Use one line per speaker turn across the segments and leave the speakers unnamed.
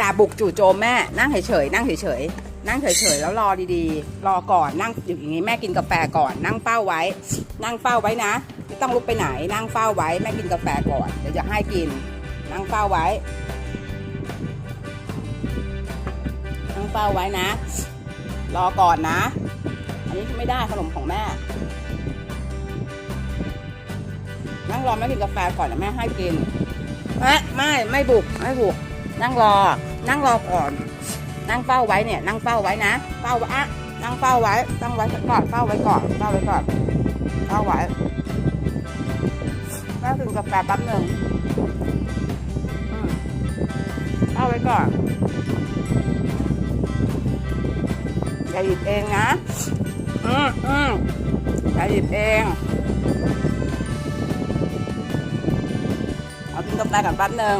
ด่บุกจู่โจมแม่นั่งเฉยๆนั่งเฉยๆนั่งเฉยๆแล้วรอดีๆ รอก่อนนั่งอยู่อย่างนี้แม่กินกาแฟก่อนนั่งเฝ้าไว้ นั่งเฝ้าไว้นะไม่ต้องลุกไปไหน นั่งเฝ้าไว้แม่กินกาแฟก่อนเดี๋ยวจะให้กิน นั่งเฝ้าไว้ นั่งเฝ้าไว้นะ รอก่อนนะ อันนี้ไม่ได้ขนมของแม่นั่งรอแม่กินกาแฟก่อนเดี๋ยวแม่ให้กินเอ๊ะไม่ไม่บุกไม่บุก นั่งรอ นั่งรอก่อน นั่งเฝ้าไว้เนี่ย นั่งเฝ้าไว้นะ เฝ้าไว้อะนั่งเฝ้าไว้ ตั้งไว้ก่อน เฝ้าไว้ก่อน เฝ้าไว้ก่อน เฝ้าไว้แม่กินกาแฟแป๊บหนึ่งอืมเฝ้าไว้ก่อน อย่าหยิบเองนะ อืมอืมอย่าหยิบเอง เอากินกาแฟก่อนแป๊บหนึ่ง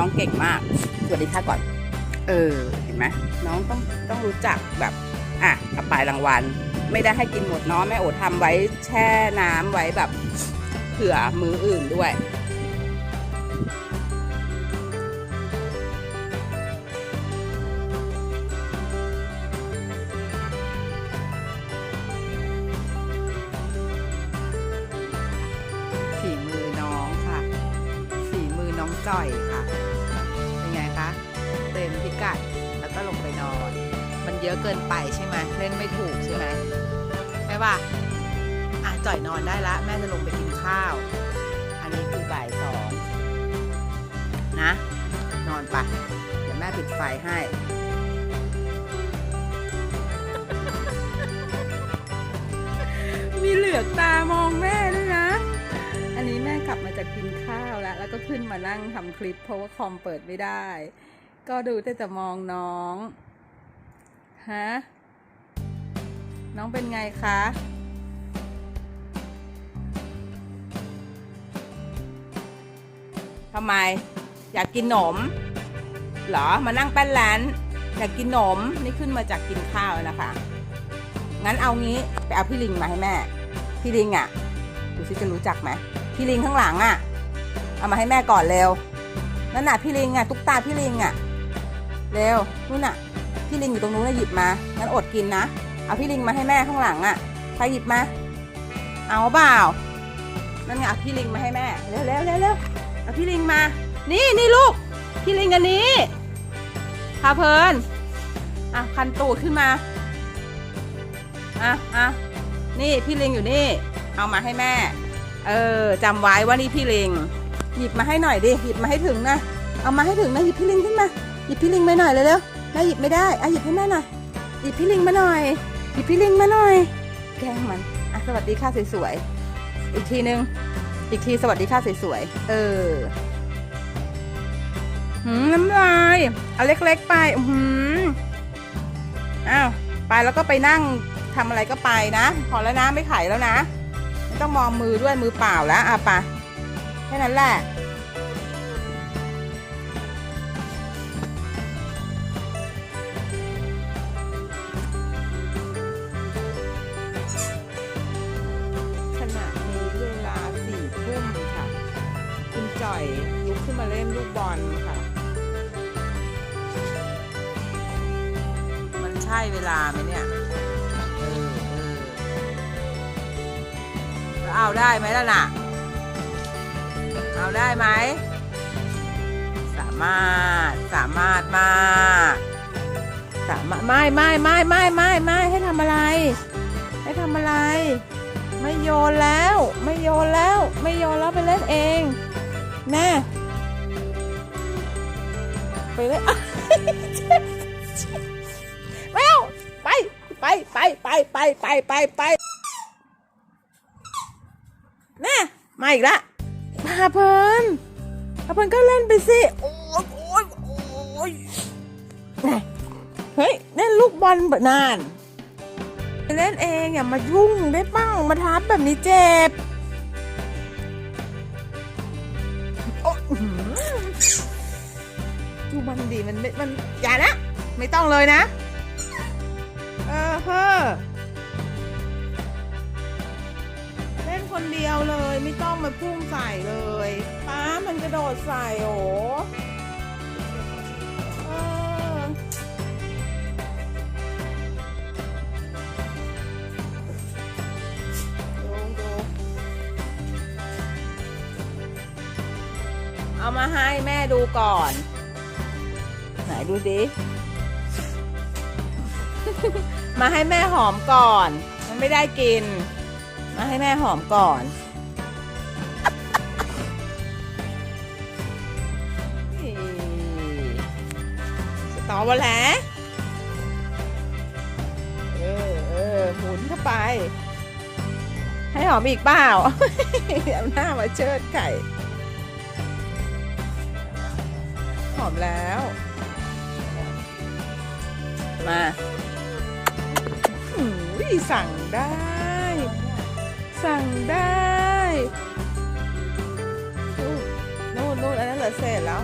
น้องเก่งมาก สวัสดีค่ะก่อน เออ เห็นไหมน้องต้องต้องรู้จักแบบ อะกระปายรางวัล ไม่ได้ให้กินหมดเนาะแม่โอทำไว้แช่น้ำไว้แบบเผื่อมืออื่นด้วยฝีมือน้องค่ะ ฝีมือน้องจ่อย เยอะเกินไปใช่ไหมเล่นไม่ถูกใช่ไหมใช่ป่ะอะจ่อยนอนได้ละแม่จะลงไปกินข้าว อันนี้คือบ่ายสองนะ นอนไปะเดี๋ยวแม่ปิดไฟให้มีเหลือกตามองแม่ด้วยนะ อันนี้แม่กลับมาจากกินข้าวแล้ว แล้วก็ขึ้นมานั่งทำคลิปเพราะว่าคอมเปิดไม่ได้ ก็ดูแต่แต่มองน้อง ฮะ น้องเป็นไงคะ ทำไม อยากกินหนม เหรอ มานั่งแป้นแลนอยากกินหนม นี่ขึ้นมาจากกินข้าวนะคะ งั้นเอางี้ ไปเอาพี่ลิงมาให้แม่ พี่ลิงอะ ดูซิจะรู้จักไหม พี่ลิงข้างหลังอะ เอามาให้แม่ก่อนเร็ว นั่นน่ะพี่ลิงอะ ตุ๊กตาพี่ลิงอะ เร็วนู่นน่ะ พี่ลิงอยู่ตรงนู้นนะหยิบมางั้นอดกินนะ เอาพี่ลิงมาให้แม่ข้างหลังอะใครหยิบมา เอาเปล่านั่นไงเอาพี่ลิงมาให้แม่ เร็วเร็วเร็วเร็วเอาพี่ลิงมา นี่นี่ลูก พี่ลิงอันนี้พาเพลินอะคันตูดขึ้นมา อะอะนี่พี่ลิงอยู่นี่ เอามาให้แม่ เออจำไว้ว่านี่พี่ลิง หยิบมาให้หน่อยดิ หยิบมาให้ถึงนะ เอามาให้ถึงนะ หยิบพี่ลิงขึ้นมา หยิบพี่ลิงมาหน่อยเลยเร็ว แม่หยิบไม่ได้อะหยิบให้แม่หน่อยหยิบพี่ลิงมาหน่อยหยิบพี่ลิงมาหน่อย แกล้งมันอะสวัสดีค่ะสวยๆอีกทีนึง อีกทีสวัสดีค่ะสวยๆเออหืมน้ำลายเอาเล็ก ๆ ไปอือหืมอ้าวไปแล้วก็ไปนั่งทำอะไรก็ไปนะ พอแล้วนะไม่ไขแล้วนะไม่ต้องมองมือด้วยมือเปล่าแล้วอะปะแค่นั้นแหละ่อยลุกขึ้นมาเล่นลูกบอลค่ะ มันใช่เวลาไหมเนี่ยเออเออแล้วเอาได้ไหมล่ะน่ะ เอาได้ไหม สามารถสามารถมากสามารถไม่ไม่ไม่ไม่ไม่ไม่ให้ทำอะไร ให้ทำอะไร ไม่โยนแล้ว ไม่โยนแล้ว ไม่โยนแล้วไปเล่นเอง แน่ไปเล่นแมวไปไปไปไปไปไปไปไปแน่มาอีกละพาเพลินพาเพลินก็เล่นไปสิโอ้ยโอ้ยโอ้ยเฮ้ยเล่นลูกบอลแบบนานเล่นเองอย่ามายุ่งได้ป้งมาทับแบบนี้เจ็บ มันดีมันไม่มันอย่านะ ไม่ต้องเลยนะ เออเฮ้อเล่นคนเดียวเลยไม่ต้องมาพุ่งใส่เลยป้ามันกระโดดใส่โอ้เอามาให้แม่ดูก่อน ดูดิมาให้แม่หอมก่อน มันไม่ได้กิน มาให้แม่หอมก่อนสตอเบอร์แหละเออเออหมุนเข้าไป ให้หอมอีกเปล่าเอาหน้ามาเชิดไก่หอมแล้ว มาอุ้ยสั่งได้ สั่งได้นู่นนู่นนู่นอันนั้นเหลือเศษแล้ว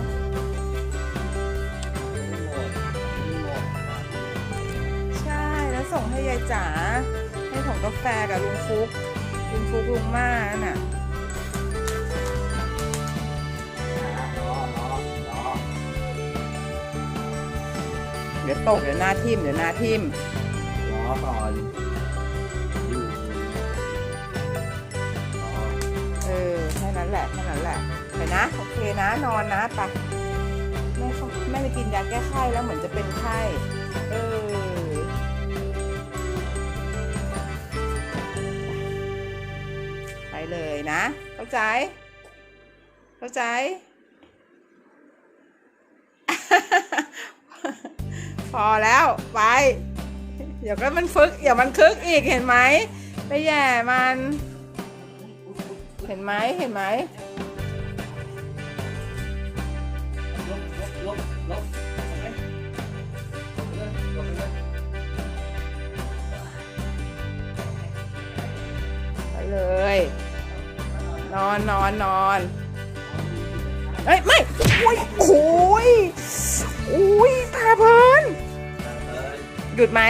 ใช่แล้วส่งให้ยายจ๋าให้ของกาแฟกับลุงฟุกลุงฟุกลุงม่านั่นน่ะ เดี๋ยวตกเดี๋ยวหน้าทิ่มเดี๋ยวหน้าทิ่ม
รอก่อนอยู่รอ
เออแค่นั้นแหละแค่นั้นแหละไปนะโอเคนะนอนนะไปแม่เขาแม่ไปกินยาแก้ไข้แล้วเหมือนจะเป็นไข้เออไปเลยนะ เข้าใจ เข้าใจ พอแล้วไป เดี๋ยวก็มันฟึกเดี๋ยวมันคึกอีกเห็นไหมไปแย่มัน เห็นไหมเห็นไหม
ไปเลยลบไปเลย
ไปเลยนอนนอนนอน เอ้ยไม่โอ้ยโอ้ยโอ้ยพาเพลิน
เอ้ย
หยุดไหม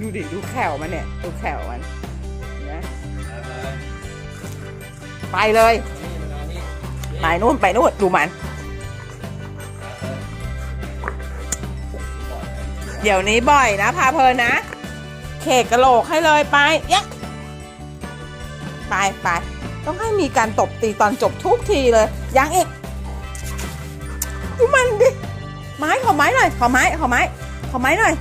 ดูดิดูแขวมันเนี่ยดูแขวมันนะ
ไปเลย
ไปเลย
นี่มานอนนี่
ไปนู่นไปนู่นดูมัน เดี๋ยวนี้บ่อยนะพาเพลินนะ เคกกระโหลกให้เลยไปยะไปไปต้องให้มีการตบตีตอนจบทุกทีเลยยังอีกดูมันดิไม้ขอไม้หน่อยขอไม้ขอไม้ขอไม้หน่อย